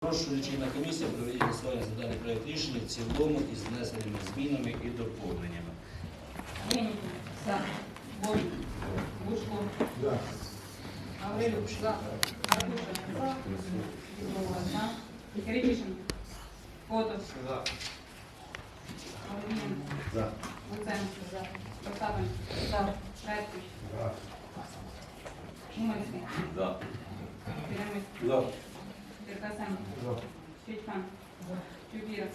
Прошу лічильна комісія проведіть голосування за даний проект рішення в цілому із внесеними змінами і доповненнями. Ленін. За. Бой. Бушко. Гаврилюк. За. Артуша. За. Петрова. За. Киричишин. Котов. Олегін. За. Луценко. За. Потапин. За. Редьків. Уманський. За. Підемець. За. Черкасенко. За. Чичкан. Чубіров.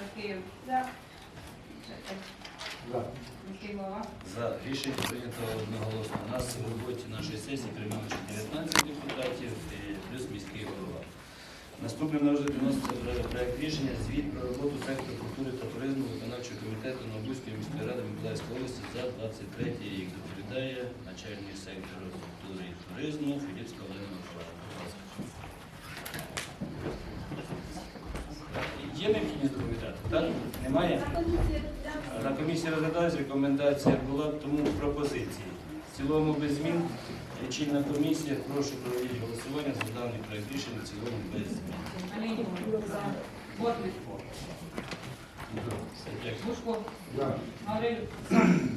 Такиєв. За. За. Міський голова. За рішення прийнято одноголосно. У нас в роботі нашої сесії приймали 19 депутатів і плюс міський голова. Наступним на розгляд вноситься про- проект рішення звіт про роботу сектору культури та туризму виконавчого комітету Новобузької міської ради Миколаївської області за 23 рік. Доповідає начальник сектору культури і туризму Філіпська Олена Є необхідність доповідати? Так? Немає? На комісії розглядалась, рекомендація була, тому пропозиції. В цілому без змін. Лічильна комісія, прошу проводити голосування за даний проект рішення в цілому без змін. Бортник. Бушко.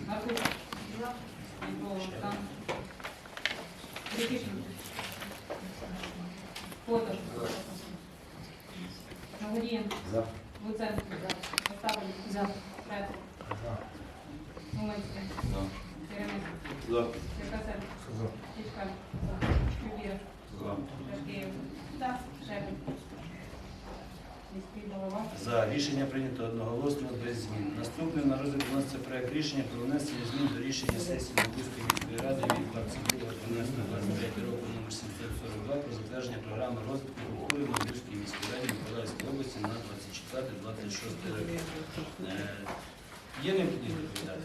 Артуш. Петрова. За. Киричишин. Котов. Нагодієн. За. Луценко. За. Остапин. За. Редьків. За. Уманський. За. Черемис. За. Черкасенко. За. Чичкан. Чубіров. За. Шашкеєв. За. Шепин. Міський голова. За рішення прийнято одноголосно без змін. Наступним на розгляд вноситься проект рішення про внесення змін до рішення сесії Новобузької міської ради від 22 року номер 742 про затвердження програми розвитку культури в Новобузькій міській раді Миколаївської області на 24-26 роки. Е, Є необхідність доповідати?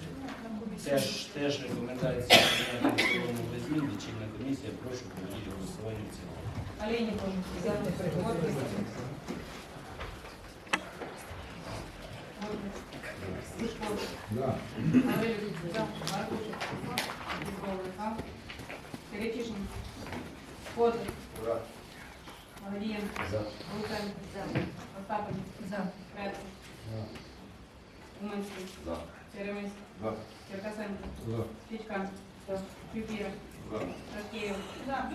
Теж, теж рекомендації прийняти в цілому без змін. Лічильна комісія, прошу проводити голосування в цілому. Олейник. За. Бортник. Бушко. За. Гаврилюк. За. Артуша. Петрова. За. Котов. За. Гаврієн. За. Луценко. За. Остапин. За. Редьків. За. Уманський. За. Черемис. За. Черкасенко. За. Чичкан. Чубіров. За.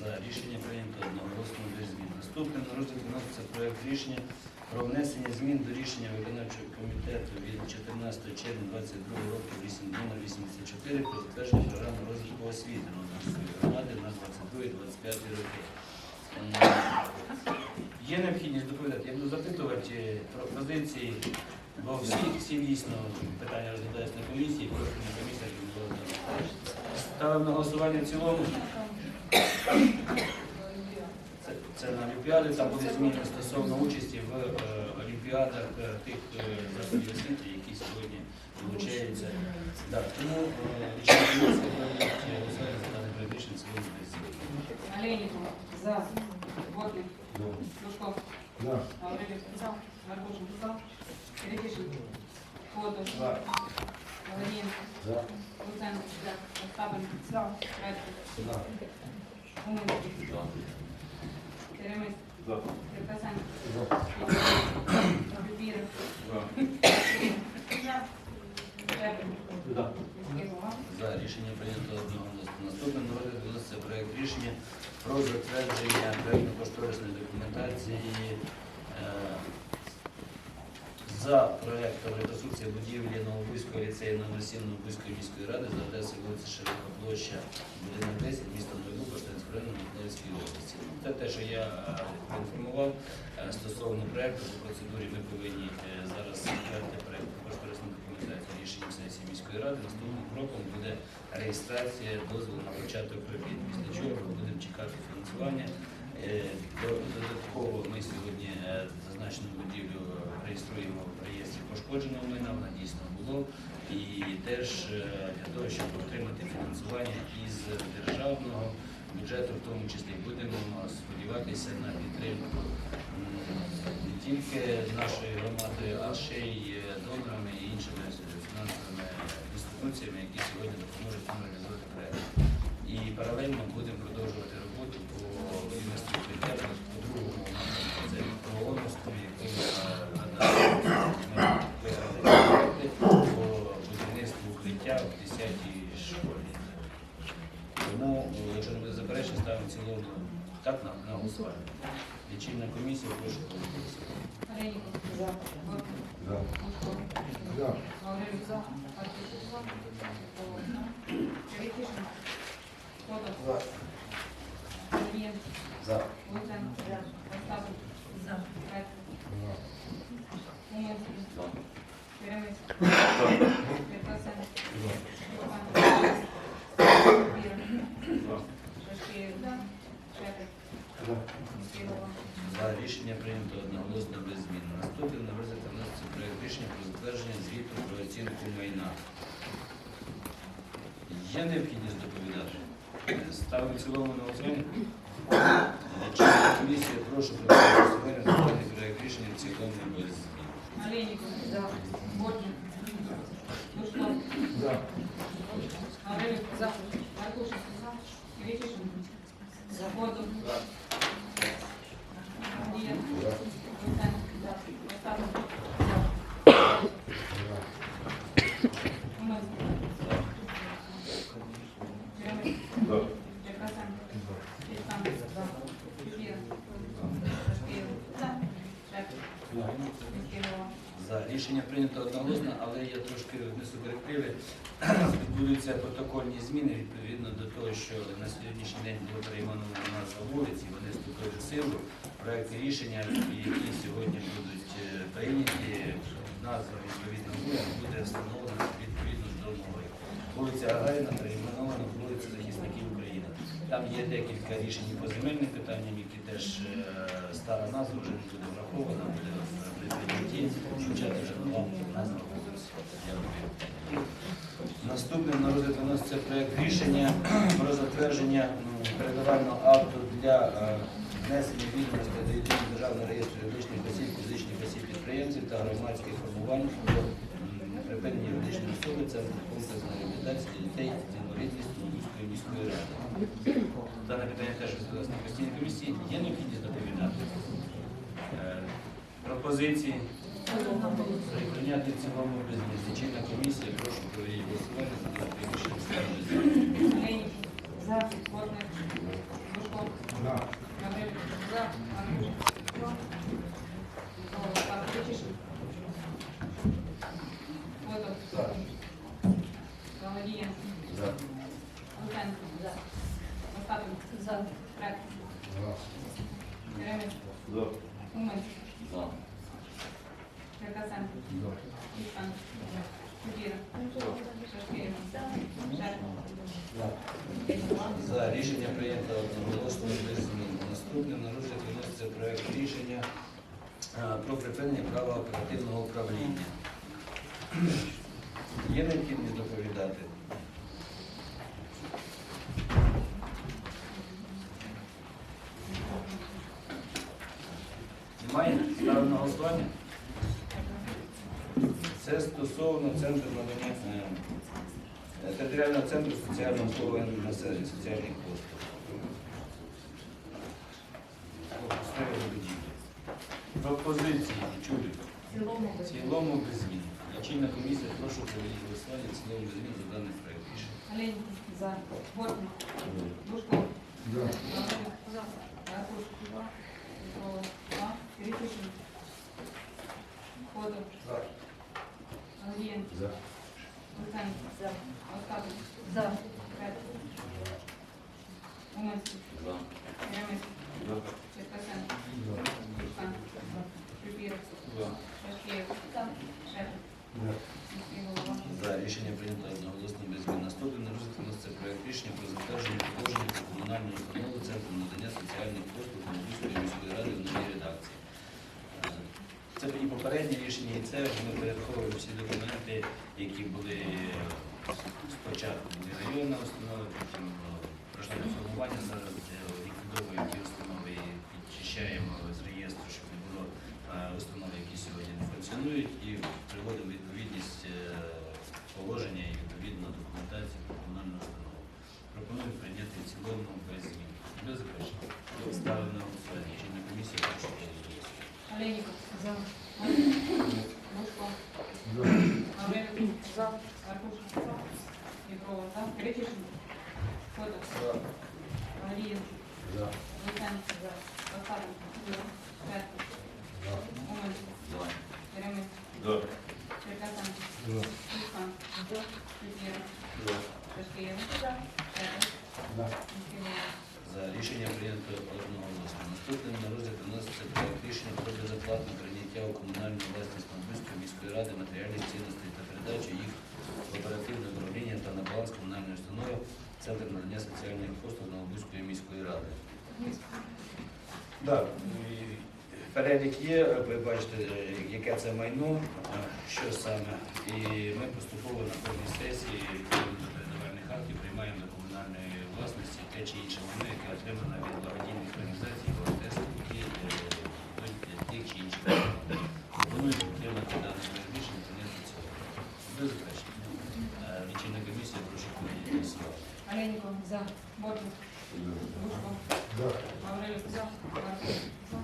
За. Рішення прийнято одноголосно без змін. Наступним на розгляд вноситься проект рішення про внесення змін до рішення виконавчого комітету від 14 червня 22 року 8 номер 84 про затвердження програми розвитку освіти Новоміської громади на 22-25 роки. Є необхідність доповідати. Я буду запитувати е, пропозиції, бо всі, всі дійсно питання розглядаються на комісії, просто на комісіях відбувається. Ставимо на голосування в цілому. Це, це на Олімпіади, там буде зміни стосовно участі в е, Олімпіадах е, тих е, закладів освіти, які сьогодні долучаються. Да, тому е, голосування за рішення цілому без змін. Олейник. За. Бортник. Бушко. За. Гаврилюк. За. Артушин. За. Киричишин. Котов. За. Гаврієн. За. Луценко. За. Уманський. Черемис. За. Черкасенко. За. За. Рішення прийнято одноголосно. Наступним на розгляд проект рішення про затвердження проєктно-кошторисної документації е, за проектом реконструкції будівлі Новобузького ліцею номер 7 Новобузької міської ради за адресою вулиця Широка площа, будинок 10, місто Новобуг, Коштанського району Миколаївської області. Це те, що я е, поінформував е, стосовно проекту по процедурі. Ми повинні е, зараз затвердити проект кошторисну документацію рішення сесії міської ради. Наступним кроком буде реєстрація дозволу на початок робіт. Після чого ми будемо чекати фінансування. Додатково ми сьогодні зазначену будівлю реєструємо пошкодженого майна, вона дійсно було. І теж е, для того, щоб отримати фінансування із державного бюджету, в тому числі будемо сподіватися на підтримку не тільки нашої громади, а ще й е, донорами і іншими фінансовими інституціями, які сьогодні допоможуть нам реалізувати проект. І паралельно будемо продовжувати роботу по будівництву укриття по другому напрямку. Це по Оловському, який надали по будівництву укриття в 10-й школі. Тому, е, якщо не буде заперечень, ставимо в цілому так на, на голосування. Лічильна комісія, прошу проголосувати. За. За. За. Рішення прийнято одноголосно без змін. Наступне на розгляд вноситься проект рішення про затвердження звіту про оцінку майна. Є необхідність доповідати? Ставимо в цілому на голосування. Лічильна комісія, прошу про голосування проект рішення в цілому без змін. Олейников. За. Бортник. Лужков. За. Гаврилюк. За. Артюшев. За. Сергієв. За. Луценко. Остапов. Уманський. Черемис. За. Черкасен. Степан. Віра. Шашкіїв. Шепет. Кирилова. За рішення прийнято одноголосно, але я трошки внесу корективи. Відбудуться протокольні зміни відповідно до того, що на сьогоднішній день було перейменовано назва вулиці, вони вступили в силу. Проекти рішення, які сьогодні будуть е, прийняті, назва відповідно буде встановлена відповідно до нової. Вулиця Гагаріна перейменована в вулицю Захисників. Там є декілька рішень по земельним питанням, які теж е, стара назва вже не буде врахована, буде при прийнятті звучати вже нова назва. Наступним на розгляд виноситься проект рішення про затвердження передавального акту для е, внесення відомостей до єдиного державного реєстру юридичних осіб, фізичних осіб підприємців та громадських формувань припинення юридичної особи Центру комплексної реабілітації дітей з інвалідністю міської ради. Дане питання теж розглядалося на постійній комісії. Є необхідність доповідати? Е, Пропозиції прийняти в цілому без змін. Лічильна комісія, прошу про її голосування за ставити за. Олейников. За. За. За. Артюшев. Остапов. Киричишин. Федор. За. Солодієнко. За. Луценко. За. Остапов. За. Рек. За. Черемис. За. Уманський. За. Черкасен. За. Степан. Віра. Шашкіїв. Шепет. За рішення прийнято одноголосно без змін. Наступним на розгляд виноситься проект рішення а, про припинення права оперативного управління. Є необхідність доповідати? Немає? Ставимо на голосування? Це стосовно центру надання е, територіального центру соціального обслуговування населення, соціальних послуг. Пропозиції чули. В цілому без змін. Лічильна комісія, прошу провести голосування в цілому без змін за даний проект рішення. Олейников. За. Бортник. Артюшев. За. Петрова. За. Киричишин. Федор. За. Солодієнко. За. Луценко. За. Остапов. За. Уманський. За рішення прийнято одноголосно без змін. Наступний на розгляд вноситься проект рішення про затвердження положення про комунальну установу Центру надання соціальних послуг Львівської міської ради в новій редакції. Е, Це і попереднє рішення, і це ми порядковуємо всі документи, які були спочатку. Були районна установа, потім е, пройшли реформування, зараз е, ліквідовуємо ті установи і підчищаємо з реєстру, щоб не було е, установ, які сьогодні не функціонують, і приводимо у відповідність е, положення і відповідно документації про комунальну установу. Пропоную прийняти ставлю на голосування. Чи на комісія прошу голосувати. Олейников. За. Бушко. За. Гаврилов. За. Аркуша. За. Петрова. За. Гречишин. Федор. Галиев. За. Луценко. За. Остапенко. Шведко. За. Уманський. За. Перемис. За. Черкасенко. За. Кузьма. Петлюра. За. Шашкиєв. Шепет. За. За рішення прийнято одноголосно. Наступним на розгляд вноситься проект рішення про безоплатне прийняття у комунальну власність Новбузької міської ради матеріальних цінностей та передачу їх в оперативне управління та на баланс комунальної установи Центр надання соціальних послуг Новобузької міської ради. Так, перелік є, ви бачите, яке це майно, що саме. І ми поступово на кожній сесії відповідно до передавальних актів приймаємо до комунальної власності те чи інше майно, яке отримано від благодійних організацій, волонтерських, е, для тих чи інших. Пропоную підтримати дане проект рішення, прийняти цього. Без заперечень. Е, Лічильна комісія, прошу проголосувати. Олейников. За. Бортник. Бушко. За. Гаврилов. За. Аркуша. За.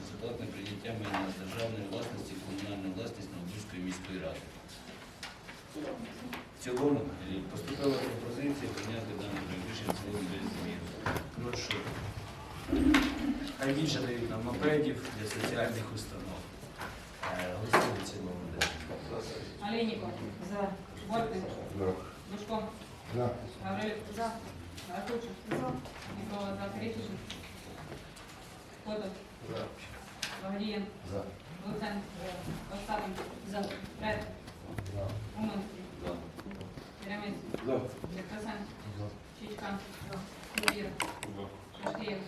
безоплатне прийняття майна з державної власності в комунальну власність Новбузької міської ради. В цілому е, поступила пропозиція прийняти дане проект рішення в цілому без змін. Прошу. Хай більше дають нам мопедів для соціальних установ. Е, Голосуємо в цілому. да. Олейников. За. Бортник. За. Бушко. За. Гаврилов. За. Аркуша. За. Микола. За. Перетишин. Федор. За. Галиев. За. Луценко. Остапенко. За. Фред. За. Уманський. За. Перемис. За. Черкасенко. За. Чичкан. Шашкиєв. Шепет.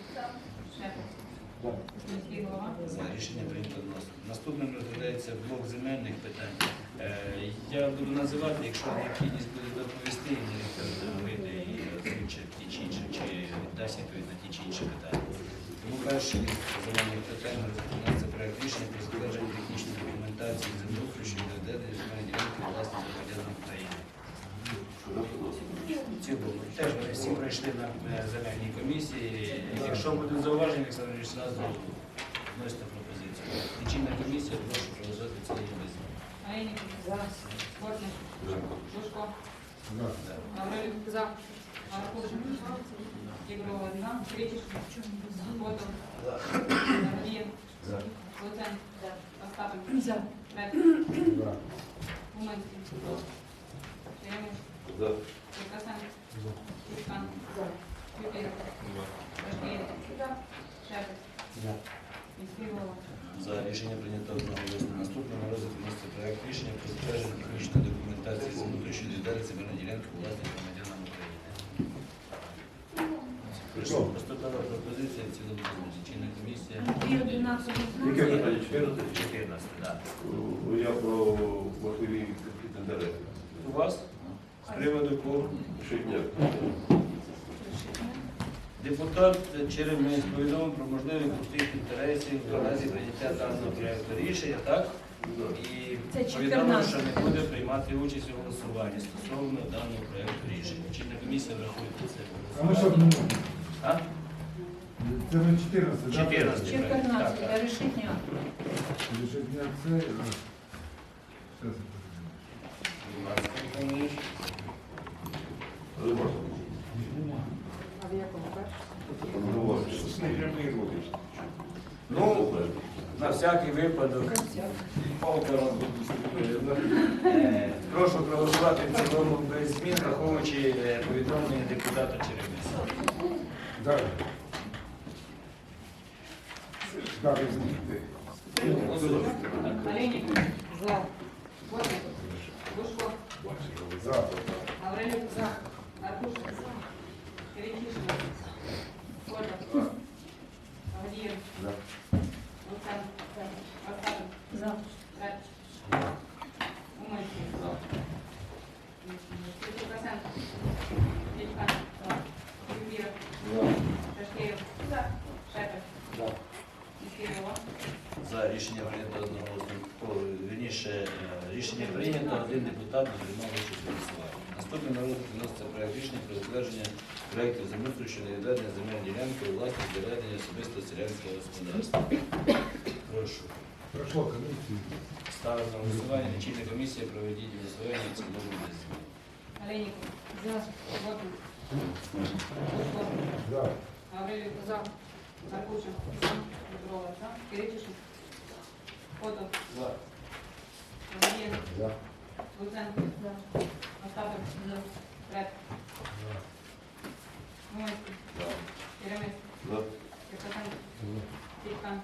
За. Міський голова. За рішення прийнято односно. Наступним розглядається блок земельних питань. Е, Я буду називати, якщо необхідність буде доповісти, і вийде і озвучить ті чи інші, чи дасть відповідь на ті чи інші питання. Тому перший земельних питань розглядається проект рішення про затвердження технічної документації землеустрою щодо ведення земельної ділянки власності громадянам України. В цілому теж вони всі пройшли на е, земельній комісії. Якщо будуть зауваження, Олександр Ильич, зразу вносите пропозицію. Лічильна комісія, прошу проголосувати цілий без. Олейников. За. Бортник. Да. Гаврилов. За. Аркуша. Єгорова. За. Перетишин. Федор. Галиев. За. Луценко. За. Остапенко. За. Фред. За. Уманський. Перемис. За. Черкасенко. За. Чичкан. За. Юбіра. Шашкиєв. Шепет. За. Міський голова. За рішення прийнято одноголосно. Наступним на розгляд вноситься проект рішення про затвердження технічної документації з внутрішньої відповідальності земельної ділянки власних громадянам України. Прийшов. Поступила пропозиція в цілому комісія. Яке питання? 14, так. Я про можливі конфлікт інтересів. У вас? З приводу кого? Щодня. Депутат Черемис повідомив про можливий конфлікт інтересів в разі прийняття даного проєкту рішення, так? І повідомив, що не буде приймати участь у голосуванні стосовно даного проєкту рішення. Чинна комісія врахує це. А? Це на 14, да? 14. 14 Так, для рішення. Рішення це... е, щас. А в якому першому? Ну, на всякий випадок, палка Е, Прошу проголосувати в цілому без змін, враховуючи е, повідомлення депутата Черемиса. Далі. Далі змінити. Олейник. За. Бортник. Бушко. За. Гаврилюк. За. Аркушин. Перекишин. Фото. Авдієв. За. Луценко. Остапов. За. Трач. Уманський. Кириченко. Дідька. Юбіров. За рішення прийнято одноголосно. О, Вірніше, е, рішення прийнято, один депутат не приймав участь у голосуванні. Наступний на розгляд вноситься проект рішення про затвердження проєктів землеустрою щодо відведення земельної ділянки у власність для ведення особистого селянського господарства. Прошу. Пройшло комісію. Ставимо на голосування. Лічильна комісія проведіть голосування в цілому без змін. Олейников. За. Гаврилюк. За. Аркушин. За. Петрова. За. Киричишин. Фото. За. Авдієв. За. Луценко. За. Остапов. За. Реп. Уманський. Черемис. За. Киркатенко. Тілька.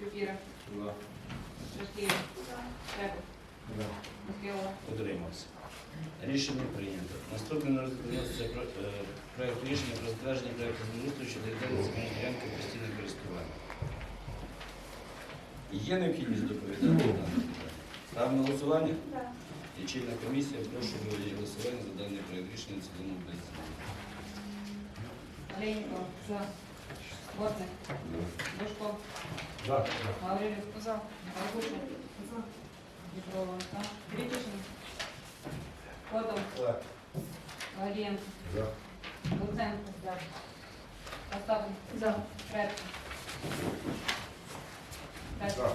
Юпіра. Шашкієв. Шепер. За. Міський Утримався. Рішення прийнято. Наступний на розгляд вноситься е, проект рішення про затвердження проекту землеустрою щодо відведення земельної ділянки в користування. Є необхідність доповідати? на дане питання? Ставимо на голосування? Лічильна комісія, прошу проводити голосування за даний проект рішення в цілому без змін. Олейников. За. Бортник. Бушко. За. Гаврилюк. За. Аркушин. За. Петрова. За. Киричишин. Фото. За. Владієнко. За. Луценко. За. Остапов. За. Реп. Реп. За.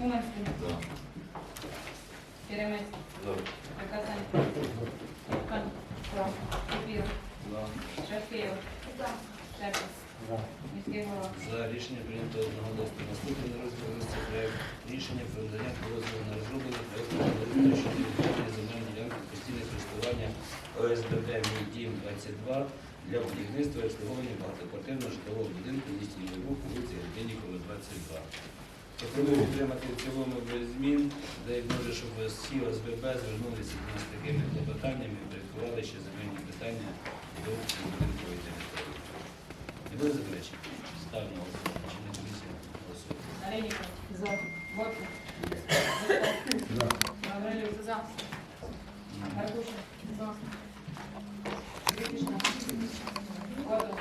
Уманський. Черемис. За. Киркатенко. Тілька. Юпір. Шашкієв. Шепер. За. Міський голова. За рішення прийнято одноголосно. Наступний на розгляд вноситься проект рішення про надання дозволу на розроблення проекту землеустрою щодо відведення земельної ділянки в постійне користування ОСББ «Мій дім 22 для будівництва і обслуговування багатоквартирного житлового будинку в місті Буг, вулиці Гребенникова, 22. Пропоную підтримати в цілому без змін, де може, щоб всі ОСББ звернулися з такими клопотаннями, впорядкували ще земельні питання до будинкової території. Не буде заперечень? Ставимо на голосування. Чи не комісія голосує? Олейников. За. Бортник. За. Гаврилюк. За. Аркушин. За. Киричишин. Фото.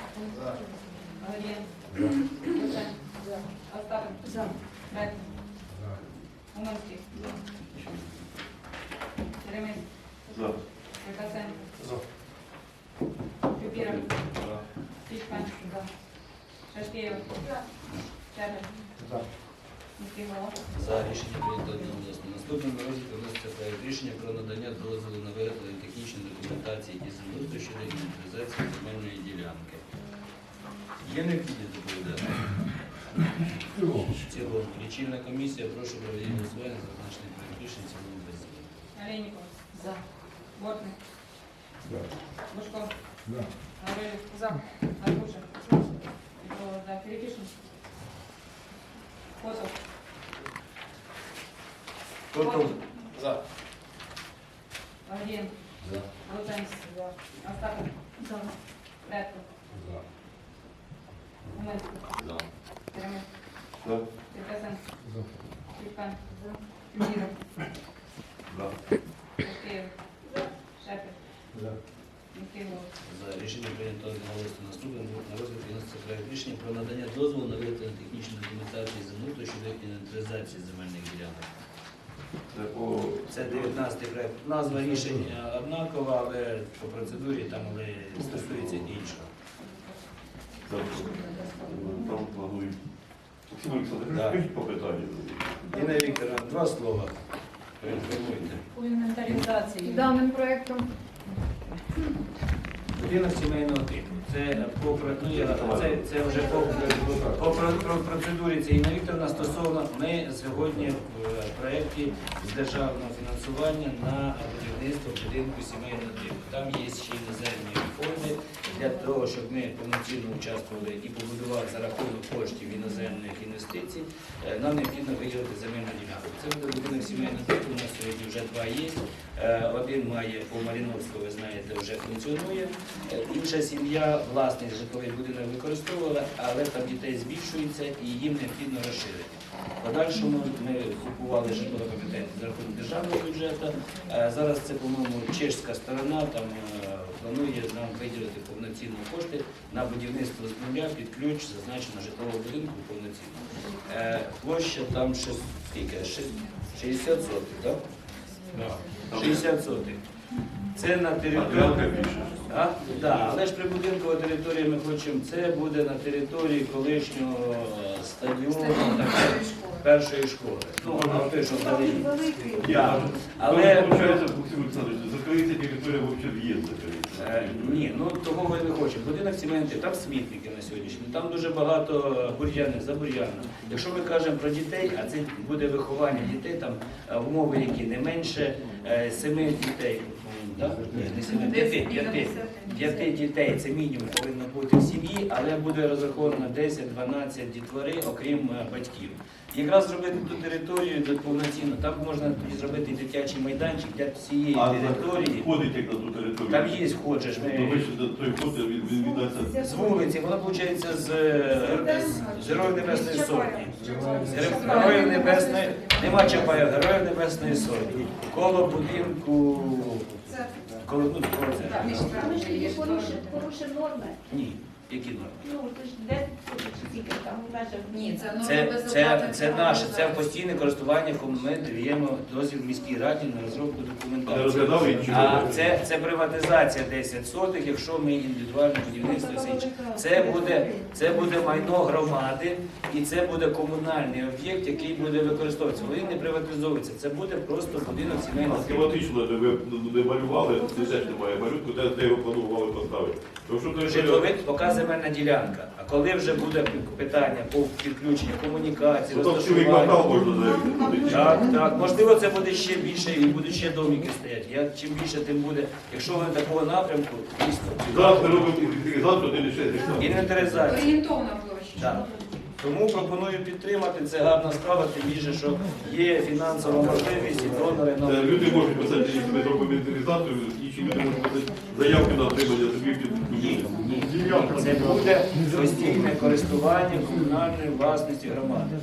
Луценко. За. Рішення прийнято одноголосно. Наступним на розгляд вноситься проект рішення про надання дозволу на виготовлення технічної документації і землеустрою щодо інвентаризації земельної ділянки. Є необхідність доповідати? Цілому. В цілому лічильна комісія, прошу проведіть голосування за зазначений проект рішення в цілому без змін. Олейников. За. Бортник. За. Бушко. За. Гаврилюк. За. Аркушин. Петрова. За. Киричишин. Фото. Фото. За. Владієнко. За. Луценко. За. Остапов. За. Редко. За. За. Рішення прийнято одноголосно. Наступним на розгляд вноситься проект рішення про надання дозволу на виготовлення технічної документації землеустрою щодо інвентаризації земельних ділянок. По Це 19 проект. Назва рішення однакова, але по процедурі там але стосується іншого. Там планують. Максим Олександрович, Да. скажіть по питанню. Інна Вікторовна, два слова. По інвентаризації. Даним проектом Будинок сімейного типу. Це по ну, я- це, це вже по, по, про- про- процедурі цієї Інна Вікторовна стосовно ми сьогодні в проєкті з державного фінансування на будівництво будинку сімейного типу. Там є ще іноземні фонди для того, щоб ми повноцінно участвували і побудували за рахунок коштів іноземних інвестицій. е, Нам необхідно виділити земельну ділянку. Це буде будинок сімейного типу. У нас сьогодні вже два є. Е, Один має по Маріновську, ви знаєте, вже функціонує. Е, Інша сім'я власний житловий будинок використовувала, але там дітей збільшується і їм необхідно розширити. Подальшому ми купували житлове компетенції за рахунок державного бюджету. Зараз це, по-моєму, чешська сторона там планує нам виділити повноцінні кошти на будівництво з нуля під ключ зазначено житлового будинку повноцінно. Е, Площа там ще скільки? Ши- 60 сотих, так? Там 60 сотих. Це на території. А? Да, але ж прибудинкова територія ми хочемо, це буде на території колишнього стадіону так, першої школи. Ну, а той, що вдали. Да. Але Олександрович, закриється територія взагалі в'їзд Е. Ні, ну того ми не хочемо. Будинок сімейний, там смітники на сьогоднішній. Там дуже багато бур'яни, забур'яни. Якщо ми кажемо про дітей, а це буде виховання дітей, там е, умови, які не менше е, семи дітей. Да? Ні, не семи, п'яти, п'яти. П'яти дітей це мінімум повинно бути в сім'ї, але буде розраховано 10-12 дітвори, окрім е, батьків. Якраз зробити ту територію повноцінно, там можна зробити дитячий майданчик для всієї А території. входить як на ту територію? Там є сход, ж Ну, ви ж той з вулиці, вона виходить з, е, з Героїв Небесної Сотні. З Героїв Небесної, нема Чапая, Героїв Небесної Сотні. Коло будинку, коло, ну, коло це. Порушимо норми. Ні, які норми? Ну, то ж де скільки там в межах. Ні, це Це, це, наше, це постійне користування, коли ми даємо дозвіл міській раді на розробку Не документації. А це, це приватизація 10 сотих, якщо ми індивідуальне будівництво і все інше. Це буде, це буде майно громади і це буде комунальний об'єкт, який буде використовуватися. Він не приватизовується. Це буде просто будинок сімейного типу. схематично де ви не малювали, це теж немає малюнку, де, де його планували поставити. Тому що той Житловий поки земельна ділянка. А коли вже буде питання по підключенню комунікації, розташування. Так, так. Можливо, це буде ще більше і будуть ще домики стояти. Я, чим більше, тим буде. Якщо ви такого напрямку, дійсно. Зараз ми робимо інвентаризацію 1,6 гектар. Інвентаризація. Орієнтовна площа. Так. Тому пропоную підтримати. Це гарна справа, тим більше, що є фінансова можливість і донори Е, нам. Люди можуть писати, якщо ми зробимо інвентаризацію, інші люди можуть писати заявки на отримання суб'єктів. Це буде постійне користування комунальної власності громади.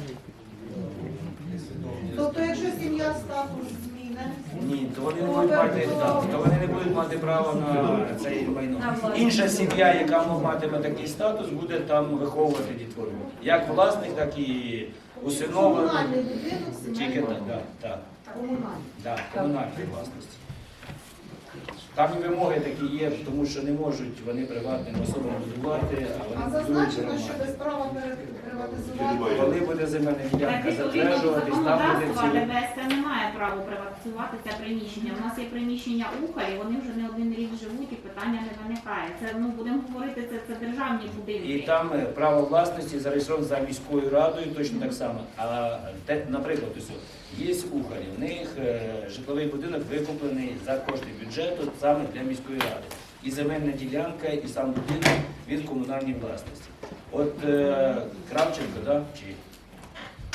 Тобто, якщо сім'я статус зміни, Ні, то вони не будуть мати, так, то вони не будуть мати права на це майно. Інша сім'я, яка матиме такий статус, буде там виховувати дітвору. Як власник, так і усиновлений. комунальний будинок, Тільки так, так, так. комунальний. Да, комунальної власності. Там і вимоги такі є, тому що не можуть вони приватним особам будувати, а А вони будують зазначено, що громади. без права пере- приватизувати. Коли буде земельна ділянка Так, відповідно до затверджуватись, там буде законодавства ці. ДБС не має права приватизувати це приміщення. У нас є приміщення Ухарі, вони вже не один рік живуть і питання не виникає. Це ну будемо говорити, це, це державні будинки. І там е, право власності зареєстровано за міською радою, точно так само. А те, наприклад, ось, є ухарі, в них е, житловий будинок викуплений за кошти бюджету саме для міської ради. І земельна ділянка, і сам будинок від комунальної власності. От е, Кравченко, да, чи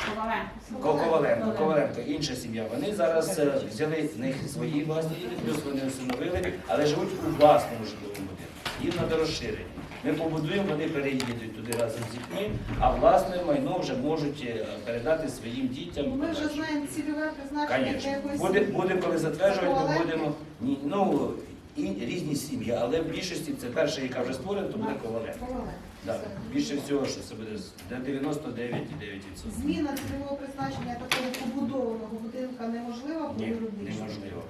Коваленко. Ко- Коваленко, Коваленко, інша сім'я. Вони зараз е, взяли в них свої власні діти, плюс вони усиновили, але живуть у власному житловому будинку. Їм треба розширення. Ми побудуємо, вони переїдуть туди разом з дітьми, а власне майно вже можуть е, передати своїм дітям. Ми вже знаємо цільове призначення для Звісно. якоїсь. Буде, будемо, коли затверджувати, ми будемо ні, ну, і різні сім'ї, але в більшості це перша, яка вже створена, то буде Коваленко. Ковале. Да. Більше всього, що це буде на 99,9%. Зміна цільового призначення такого побудованого будинка неможлива Ні, буде робити? неможливо.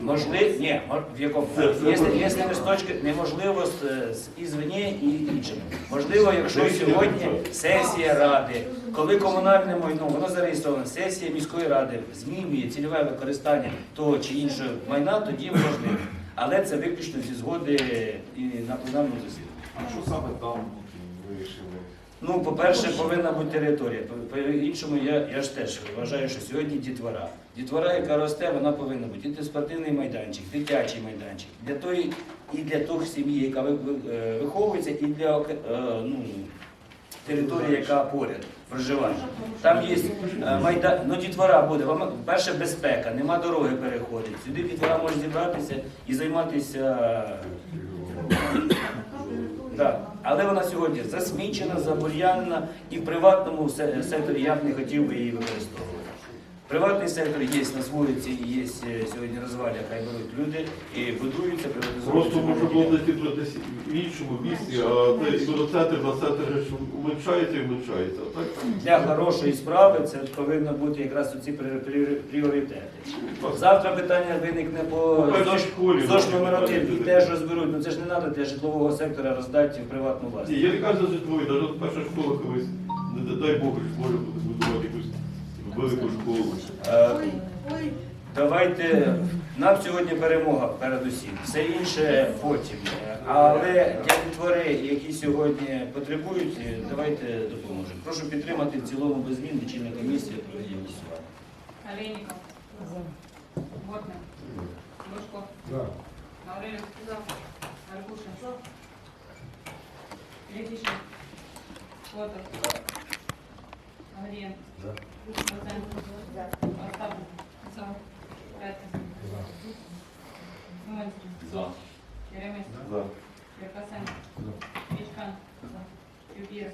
Можливо, ні, в якому якщо, не з точки неможливо з, е, з ізвні і іншими. Можливо, якщо сьогодні сесія ради, коли комунальне майно воно зареєстровано, сесія міської ради змінює цільове використання того чи іншого майна, тоді можливо. Але це виключно зі згоди і на пленарному засіданні. А що саме там вирішили? Ну, по-перше, повинна бути територія. По- По-іншому, я, я ж теж вважаю, що сьогодні дітвора. Дітвора, яка росте, вона повинна бути. І спортивний майданчик, дитячий майданчик. Для тої і для тих сім'ї, яка е, виховується, і для е, ну, території, яка поряд проживає. Там є е, майдан, ну дітвора буде. Вам перше безпека, нема дороги переходить. Сюди дітвора може зібратися і займатися. Да. Але вона сьогодні засмічена, забур'янена і в приватному се- секторі я б не хотів би її використовувати. Приватний сектор є на вулиці, є е, сьогодні розваля, хай беруть люди і будуються, приватизуються. Просто може було десь десь в іншому місці, а це іменно центр на центр ж уменшається і уменшається. Так Для хорошої справи це повинно бути якраз ці пріоритети. Завтра питання виникне по ЗОЖ, ну, номер один і теж розберуть. Ну це ж не треба для житлового сектора роздати в приватну Ні, власність. я не кажу за житловий, навіть перша школа колись, не дай Бог, може будувати якусь велику школу. Е, Давайте нам сьогодні перемога передусім. Все інше потім. Але для дітвори, які сьогодні потребують, давайте допоможемо. Прошу підтримати в цілому без змін лічильна комісія проведення голосування. Олейников. Бортник. Ложко. За. Гаврилюк. Аркушин. Летишин. Котов. Агрієн. Процент. Остап. За. П'ятий. Уманський. За. Єремець. За. Черкасенко. Вічкан. Юпір.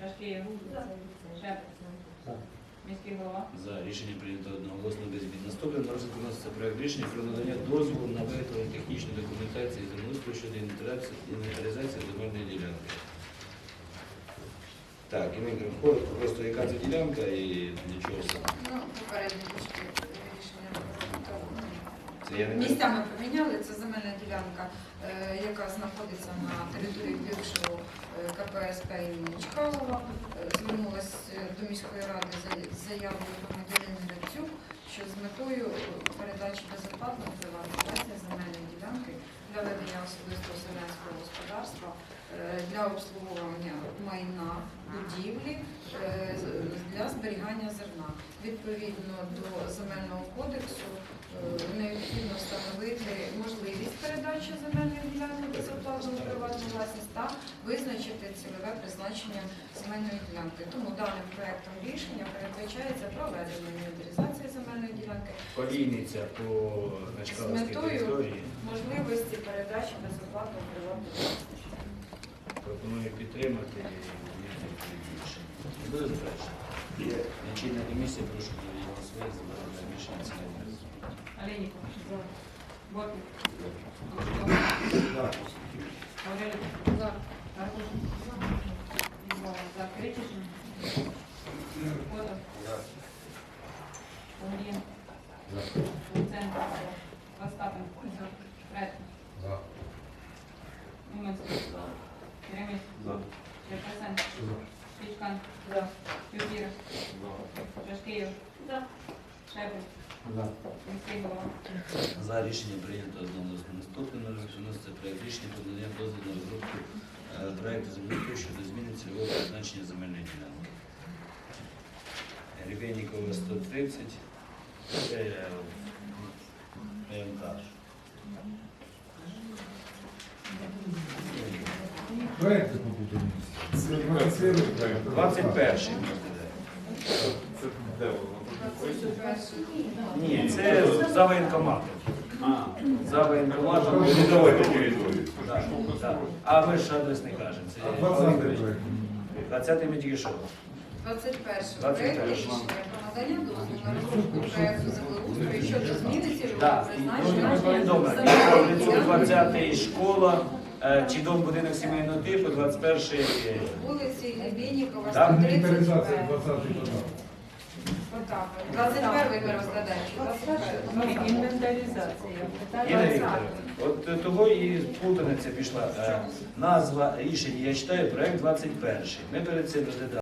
Шашкієв. Шепет. Міський голова. За рішення прийнято одноголосно без змін. Наступне на розгляд вноситься проект рішення про надання дозволу на виготовлення технічної документації землеустрою щодо інвентаризації- інвентаризації земельної ділянки. Так, і ми коротко, просто яка це ділянка і для чого саме. ну, попередні рішення. Це я не Місцями поміняли. Це земельна ділянка, е, яка знаходиться на території бившого е, КПСП імені Чкалова. Е, Звернулась е, до міської ради за- з заявою громадянин Грицюк, що з метою е, передачі безоплатної приватизації земельної ділянки для ведення особистого селянського господарства е, для обслуговування майна, будівлі е, для зберігання зерна. Відповідно до земельного кодексу е, необхідно встановити можливість передачі земельної ділянки безоплатно у приватну власність та визначити цільове призначення земельної ділянки. Тому даним проектом рішення передбачається проведення інвентаризації земельної ділянки Колійниця по з Начкаловській метою території. можливості передачі безоплатно у приватну власність. Пропоную підтримати і. Буде заперечення? Є. Лічильна комісія, прошу голосувати за дане рішення цілому. Олейников. Бортник. За. Гаврилюк. Аркушин. За. Кричишин. Котов. Агрієн. За. Луценко. Остапенко. Фред. За. Уманський. За. Черкасенко. Шепет. За. Голова. За рішення прийнято одноголосно. Наступне на розгляд вноситься проект рішення про надання дозволу на розробку е, проекту землеустрою щодо зміни цільового призначення земельної ділянки. Рівенникова 130. Це е, ПМК. Проекти попутані. Це 21 проект. 21 Це де воно? Ні, це за воєнкоматом. За воєнкоматом. Так, так. А ми ж адрес не кажемо. Це А 20 проект. 20 ми тільки що. 21 21. проект рішення про надання дозволу на розробку проекту землеустрою щодо зміни цільового призначення ми повідомили. земельної Ліцю ділянки 20 школа, чи дом будинок сімейного типу, 21 вулиці Ебєнікова, Так, 130 Інвентаризація Б. 20 подав. Отак. 21 ми розглядаємо. 21. Інвентаризація. Інна Питання от е, того і путаниця пішла. Е, Назва рішення, я читаю проект 21. Ми перед цим розглядали.